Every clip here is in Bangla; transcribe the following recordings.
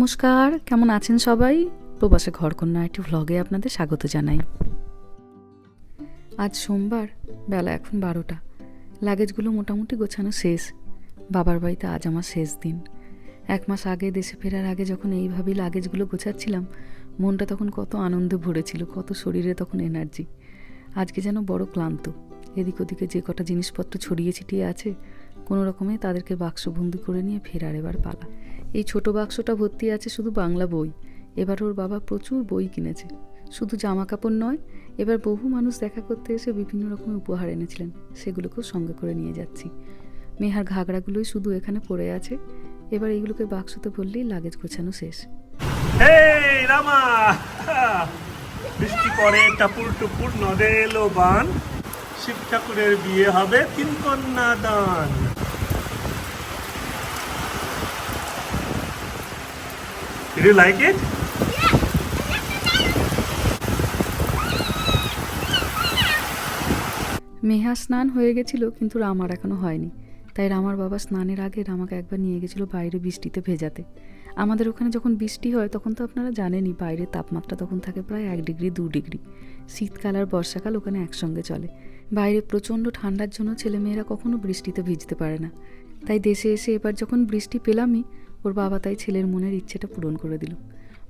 নমস্কার, কেমন আছেন সবাই? প্রবাসে ঘরকন্যা একটি ভ্লগে আপনাদের স্বাগত জানাই। আজ সোমবার, বেলা এখন বারোটা। লাগেজগুলো মোটামুটি গোছানো শেষ। বাবার বাড়িতে আজ আমার শেষ দিন। এক মাস আগে দেশে ফেরার আগে যখন এইভাবেই লাগেজগুলো গোছাচ্ছিলাম, মনটা তখন কত আনন্দে ভরেছিল, কত শরীরে তখন এনার্জি আজকে যেন বড় ক্লান্ত। এদিক ওদিকে যে কটা জিনিসপত্র ছড়িয়ে ছিটিয়ে আছে, কোনো রকমে তাদেরকে বাক্সবন্দি করে নিয়ে ফেরার এবার পালা। এই ছোট বাক্সটা ভর্তি আছে শুধু বাংলা বই। এবার ওর বাবা প্রচুর বই কিনেছে। শুধু জামা কাপড় নয়, এবার বহু মানুষ দেখা করতে এসে বিভিন্ন রকমের উপহার এনেছিলেন। সেগুলোকেও সঙ্গে করে নিয়ে যাচ্ছি। মেহার ঘাগড়াগুলোই শুধু এখানে পড়ে আছে। এবার এইগুলোকে বাক্সতে ভরলেই লাগেজ গোছানো শেষ। বৃষ্টি পরে টাপুর টুপুর নদে এলো বান। শিব ঠাকুরের বিয়ে হবে তিন কন্যা দান। Did you like it? Meha স্নান হয়ে গেছিল, কিন্তু রামার এখনও হয়নি। তাই রামার বাবা স্নানের আগে রামাকে একবার নিয়ে গেছিল বাইরে বৃষ্টিতে ভেজাতে। আমাদের ওখানে যখন বৃষ্টি হয়, তখন তো আপনারা জানেনই, বাইরের তাপমাত্রা তখন থাকে প্রায় এক ডিগ্রি, দু ডিগ্রি। শীতকাল আর বর্ষাকাল ওখানে একসঙ্গে চলে। বাইরে প্রচণ্ড ঠান্ডার জন্য ছেলেমেয়েরা কখনো বৃষ্টিতে ভিজতে পারে না। তাই দেশে এসে এবার যখন বৃষ্টি পেলামই ওর বাবা তাই ছেলের মনের ইচ্ছেটা পূরণ করে দিল।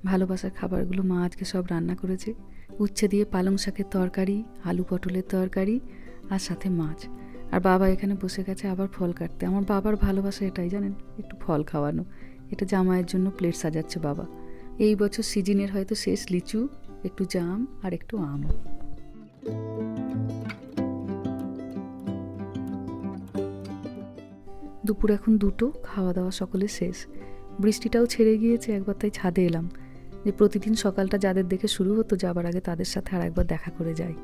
ভালোবাসার খাবারগুলো মা আজকে সব রান্না করেছে। উচ্ছে দিয়ে পালং শাকের তরকারি, আলু পটলের তরকারি আর সাথে মাছ। আর বাবা এখানে বসে গেছে আবার ফল কাটতে। আমার বাবার ভালোবাসা এটাই, জানেন? একটু ফল খাওয়ানো। এটা জামাইয়ের জন্য প্লেট সাজাচ্ছে বাবা। এই বছর সিজনের হয়তো শেষ লিচু, একটু জাম আর একটু আম দুপুর এখন দুটো খাওয়া দাওয়া সকলে শেষ। বৃষ্টিটাও ছেড়ে গিয়েছে, একবার তাই ছাদে এলাম। যে প্রতিদিন সকালটা যাদের দেখে শুরু হতো, যাবার আগে তাদের সাথে আর একবার দেখা করে যাই।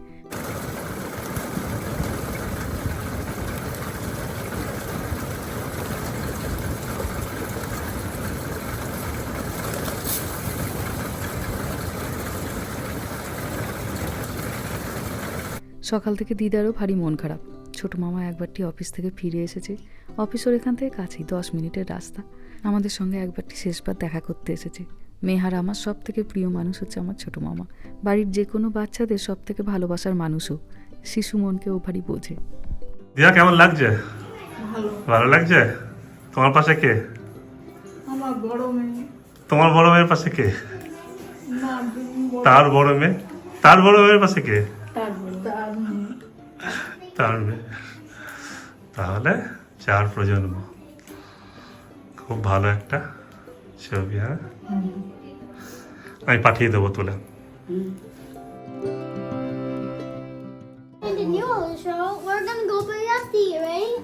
সকাল থেকে দিদারও ভারী মন খারাপ। ছোট মামা একবারটি অফিস থেকে ফিরে এসেছে। অফিস ওর এখান থেকে কাছেই দশ মিনিটের রাস্তা। আমাদের সঙ্গে একবারটি শেষবার দেখা করতে এসেছে। মেহার আমার সব থেকে প্রিয় মানুষ হচ্ছে আমার ছোট মামা। বাড়ির যে কোনো বাচ্চাদের সব থেকে ভালোবাসার মানুষও। শিশু মনকে ও ভারী বোঝে। দিদা কেমন লাগছে? ভালো। লাগছে? তোমার পাশে কে? আমার বড় মেয়ে। তোমার বড় মেয়ের পাশে কে? না তার বড় মেয়ে? তার বড় মেয়ের পাশে কে? তার বড়। তার মেয়ে তার মেয়ে। তাহলে চার প্রজন্ম খুব ভালো একটা ছবি হ্যাঁ আমি পাঠিয়ে দেবো তুলে In the new show, we're gonna go Biryati, right?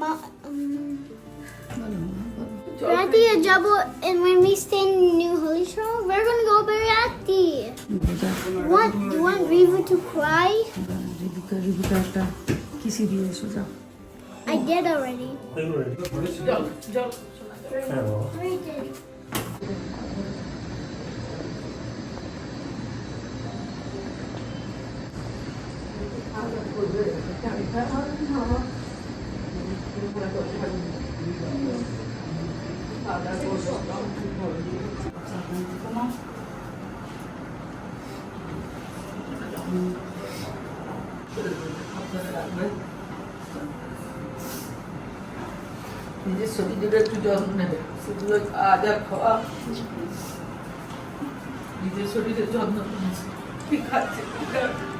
Ma, um, Biryati and when we stay in new holy show, we're gonna go Biryati. Want, do you want Riva to cry? রিবুকা রিবুকা একটা কিসি দিয়ে এসো যাও I did already. They were ready. Go, go. Hello. We did. Thank you. নিজের শরীরের একটু যত্ন নেবে সেগুলো আজ আর খাওয়া নিজের শরীরের যত্ন নিয়েছে ঠিক আছে ঠিক আছে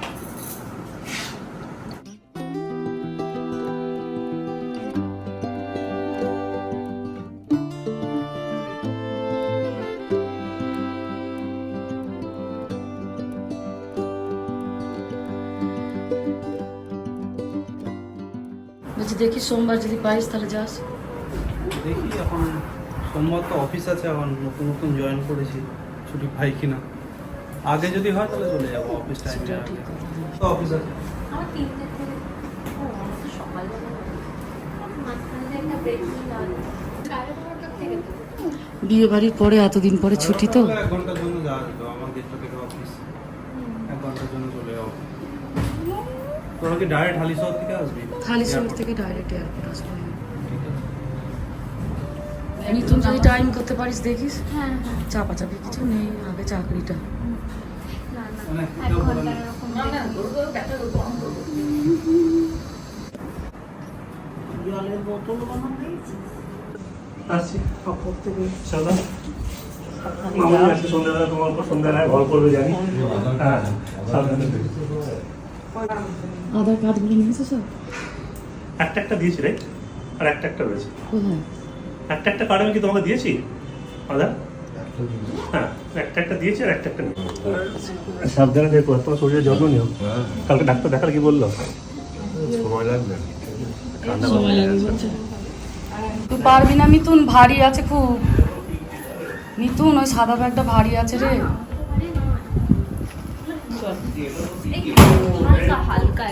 বলছি দেখি সোমবার যদি পাইস তাহলে যাস দেখি এখন সোমবার তো অফিস আছে এখন নতুন নতুন জয়েন করেছি ছুটি পাই কিনা। আগে যদি হয় তাহলে চলে যাব অফিস টাইমে তো অফিস আছে। বিয়ে বাড়ির পরে এতদিন পরে ছুটি তো? এক ঘণ্টার জন্য যাওয়া যেত আমার গেটটা থেকে অফিস এক ঘণ্টার জন্য চলে যাব তোরা কি ডাইরেক্ট হালিশহর থেকে আসবি? খালি শহর থেকে ডাইরেক্ট এয়ারপোর্ট আসবে। আছে নিতুন যদি টাইম করতে পারিস দেখিস। হ্যাঁ হ্যাঁ। চাপাচাপি কিছু নেই আগে চাকরিটা। না না না না জলের বোতল আজকে সন্ধ্যাবেলা তোমার উপর সন্ধ্যাবেলায় ঘর করবে জানি। হ্যাঁ সাবধানে আধার কার্ডগুলো নিয়েছো সব? একটা একটা দিয়েছি রে আর একটা একটা রয়েছে। কোথায়? একটা একটা কার্ড আমি কি তোমাকে দিয়েছি? আধার হ্যাঁ একটা একটা দিয়েছি আর একটা একটা সাবধানে দেখো তোমার শরীরের যত্ন নিও। কালকে ডাক্তার দেখালে কি বলল? সময় লাগবে। তুই পারবি না মিতুন ভারী আছে খুব। মিতুন ওই সাদা ব্যাগটা ভারী আছে রে। হালকা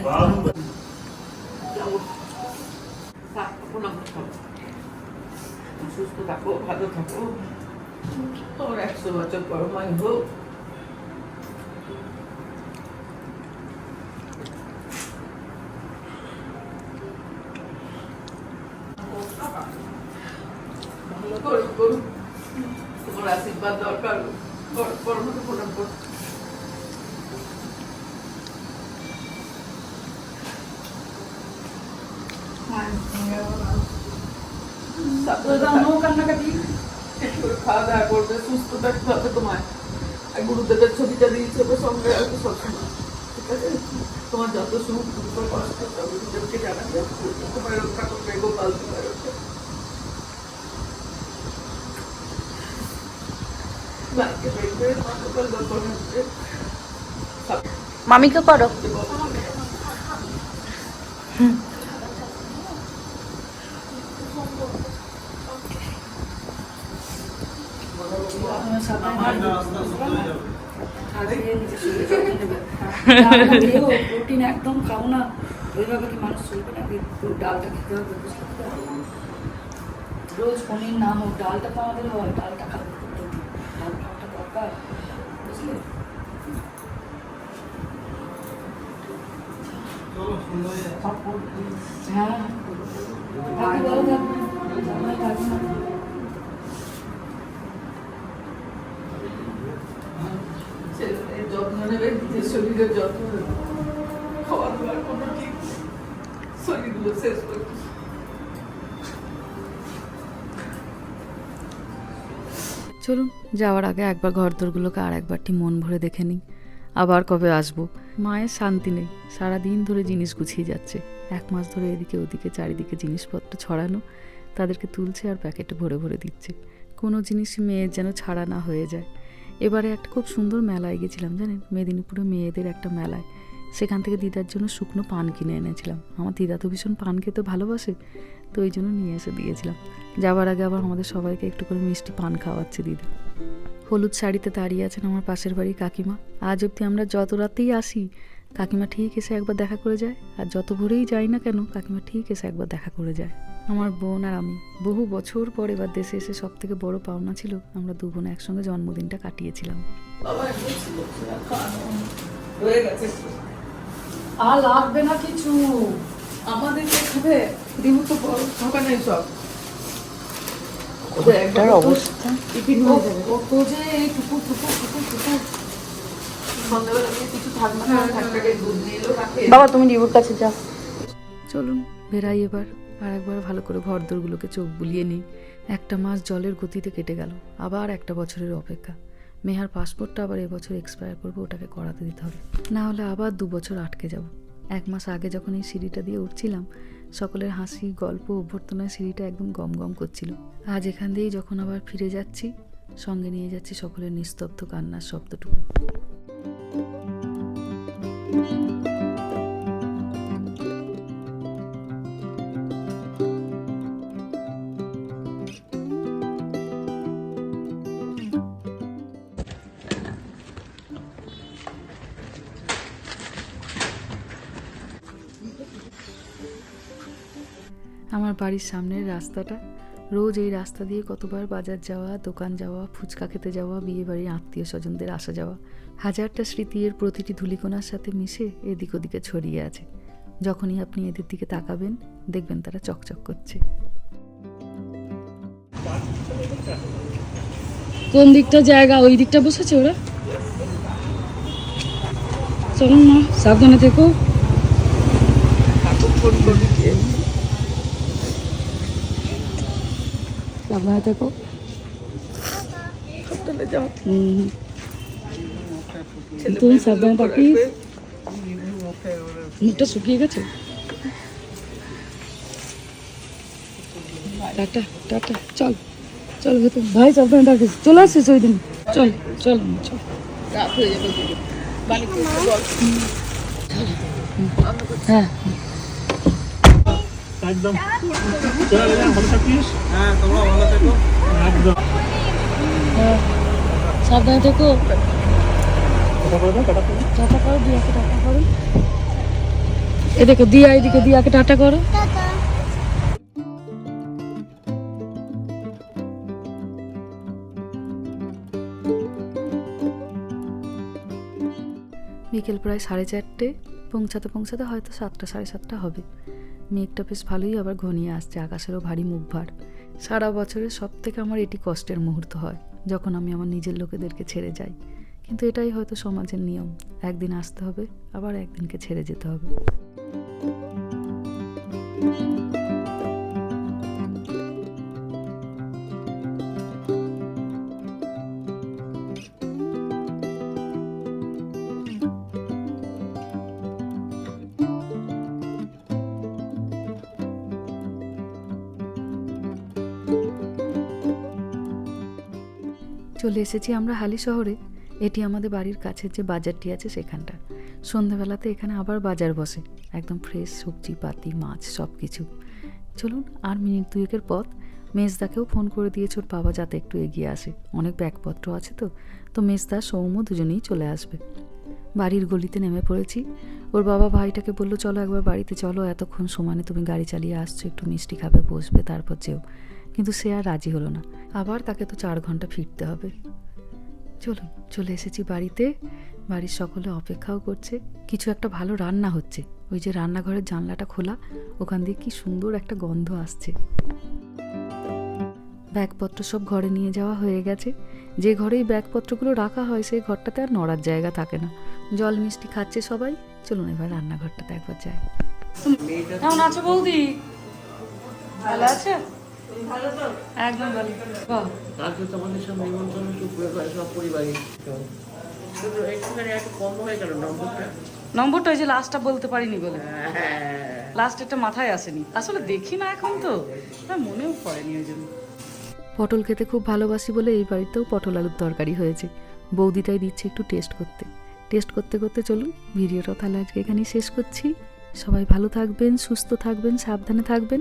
সুস্থ থাকো, ভালো থাকো। তোর একশো বছর পরমাই হোক। ভালো করে করুন তোমার আশীর্বাদ দরকার। পরম প্রণাম করো। খাওয়া দাওয়া করবে সুস্থ থাকতে হবে তোমায় আর গুরুদেবের ছবিটা দিয়েছে ওটা সঙ্গে রাখবে সবসময়। ঠিক আছে? তোমার যত সুখ দুঃখ কষ্ট সব গুরুদেবকে জানাবে। তোমার রক্ষা করবে গোপাল রক্ষা মামিকে করো। প্রোটিন একদম খাও না ওইভাবে কি মানুষ চলবে না ডালটা খেতে হবে রোজ পনির না হোক ডালটা তো আমাদের হয়। ডালটা খাব ডাল খাওয়াটা দরকার বুঝলে হয়ে যাচ্ছে। হ্যাঁ থাকি ভালো থাকবে জামাই থাকবে না ছেলেদের যত্ন চলুন, যাওয়ার আগে একবার ঘর দোরগুলোকে আর একবারটি মন ভরে দেখে নিই। আবার কবে আসব? মায়ের শান্তি নেই। সারাদিন ধরে জিনিস গুছিয়ে যাচ্ছে। এক মাস ধরে এদিকে ওদিকে চারিদিকে জিনিসপত্র ছড়ানো, তাদেরকে তুলছে আর প্যাকেটে ভরে ভরে দিচ্ছে। কোনো জিনিস মেয়ের যেন ছাড়া না হয়ে যায়। এবারে একটা খুব সুন্দর মেলায় গেছিলাম, জানেন? মেদিনীপুরে মেয়েদের একটা মেলায়। সেখান থেকে দিদার জন্য শুকনো পান কিনে এনেছিলাম। আমার দিদা তো ভীষণ পান খেতে ভালোবাসে, তো ওই জন্য নিয়ে এসে দিয়েছিলাম। যাওয়ার আগে আবার আমাদের সবাইকে একটু করে মিষ্টি পান খাওয়াচ্ছে দিদা। হলুদ শাড়িতে দাঁড়িয়ে আছেন আমার পাশের বাড়ি কাকিমা। আজ অবধি আমরা যত রাতেই আসি, কাকিমা ঠিক এসে একবার দেখা করে যায়। আর যত ভোরেই যাই না কেন, কাকিমা ঠিক এসে একবার দেখা করে যায়। আমার বোন আর আমি। বহু বছর পর এবার দেশে এসে সব থেকে বড় পাওনা ছিল আমরা দু বোন একসঙ্গে জন্মদিনটা কাটিয়েছিলাম। আর লাগবে না কিছু। আমাদের খাবে দিবু তো বড় সব। অবস্থা। টিফিন হয়ে যাবে। যে এই টুকু টুকু টুকু টুকু বাবা তুমি ডিবুর কাছে যাও। চলুন বেরাই এবার। আর একবার ভালো করে ঘর দোরগুলোকে চোখ বুলিয়ে নিই। একটা মাস জলের গতিতে কেটে গেল, আবার একটা বছরের অপেক্ষা। মেহার পাসপোর্টটা আবার এবছর এক্সপায়ার করব, ওটাকে করাতে দিতে হবে। না হলে আবার দু বছর আটকে যাব। এক মাস আগে যখন এই সিঁড়িটা দিয়ে উঠছিলাম, সকলের হাসি, গল্প, অভ্যর্থনায় সিঁড়িটা একদম গম গম করছিল। আজ এখান দিয়েই যখন আবার ফিরে যাচ্ছি, সঙ্গে নিয়ে যাচ্ছি সকলের নিস্তব্ধ কান্নার শব্দটুকু। আমার বাড়ির সামনের রাস্তাটা। রোজ এই রাস্তা দিয়ে কতবার বাজার যাওয়া, দোকান যাওয়া, ফুচকা খেতে যাওয়া বিয়ে বাড়ির আত্মীয় স্বজনদের আসা যাওয়া, হাজারটা স্মৃতি এর প্রতিটি ধুলিকোনার সাথে মিশে এদিক ওদিকে ছড়িয়ে আছে। যখনই আপনি এদের দিকে তাকাবেন, দেখবেন তারা চকচক করছে। কোন দিকটা জায়গা? ওই দিকটা বসেছে ওরা? চলুন না সাবধানে থেকো। সাবধানে থেকো। তুমি সাবধানে থাকিস। মুখটা শুকিয়ে গেছে। টাটা টাটা চল চল ভেতর। ভাই সাবধানে থাকিস। চলে আসিস ওই দিন। চল চল চল। হয়ে যাবে বাড়ি করতে বল হ্যাঁ একদম। চলে গেলাম ভালো থাকিস? হ্যাঁ তোমরা ভালো থেকো। একদম। সাবধানে থেকো। টাটা করো দিয়াকে টাটা করো। এ দেখো দিয়া এদিকে দিয়াকে টাটা করো। বিকেল প্রায় সাড়ে চারটে। পৌঁছাতে পৌঁছাতে হয়তো সাতটা সাড়ে সাতটা হবে। মেঘটা বেশ ভালোই আবার ঘনিয়ে আসছে, আকাশেরও ভারী মুখ ভার সারা বছরের সব থেকে আমার এটি কষ্টের মুহূর্ত হয়, যখন আমি আমার নিজের লোকেদেরকে ছেড়ে যাই। কিন্তু এটাই হয়তো সমাজের নিয়ম, একদিন আসতে হবে, আবার একদিনকে ছেড়ে যেতে হবে। চলে এসেছি আমরা হালি শহরে। এটি আমাদের বাড়ির কাছের যে বাজারটি আছে সেখানটা। সন্ধ্যাবেলাতে এখানে আবার বাজার বসে। একদম ফ্রেশ সবজি, পাতি, মাছ সব কিছু চলুন আর মিনিট দুয়েকের পথ। মেজদাকেও ফোন করে দিয়েছে, ওর বাবা যাতে একটু এগিয়ে আসে। অনেক ব্যাগপত্র আছে তো। তো মেজদা, সৌম্য দুজনেই চলে আসবে। বাড়ির গলিতে নেমে পড়েছি। ওর বাবা ভাইটাকে বলল, চলো একবার বাড়িতে চলো। এতক্ষণ সমানে তুমি গাড়ি চালিয়ে আসছো। একটু মিষ্টি খাবে, বসবে, তারপর যেও। কিন্তু সে আর রাজি হলো না। আবার তাকে তো চার ঘণ্টা ফিরতে হবে। চলুন, চলে এসেছি বাড়িতে। বাড়ির সকলে অপেক্ষাও করছে। কিছু একটা ভালো রান্না হচ্ছে। ওই যে রান্নাঘরের জানলাটা খোলা, ওখান দিয়ে কি সুন্দর একটা গন্ধ আসছে। ব্যাগপত্র সব ঘরে নিয়ে যাওয়া হয়ে গেছে। যে ঘরেই ব্যাগপত্রগুলো রাখা হয়, সেই ঘরটাতে আর নড়ার জায়গা থাকে না। জল মিষ্টি খাচ্ছে সবাই। চলুন এবার রান্নাঘরটাতে একবার যাই। কেমন আছো বৌদি? ভালো আছে? একদম ভালো। বাহ তোমাদের সব নিমন্ত্রণ টুকরো করে সব পরিবারই। শুধু একটুখানি একটু কম হয়ে গেল নম্বরটা। নম্বরটা ওই যে লাস্টটা বলতে পারিনি বলে। লাস্ট একটা মাথায় আসেনি। আসলে দেখি না এখন তো। মনেও পড়েনি ওই জন্য। পটল খেতে খুব ভালোবাসি বলে এই বাড়িতেও পটল আলুর তরকারি হয়েছে। বৌদিটাই দিচ্ছে একটু টেস্ট করতে। টেস্ট করতে করতে চলুন ভিডিওটা তাহলে আজকে এখানেই শেষ করছি। সবাই ভালো থাকবেন সুস্থ থাকবেন সাবধানে থাকবেন।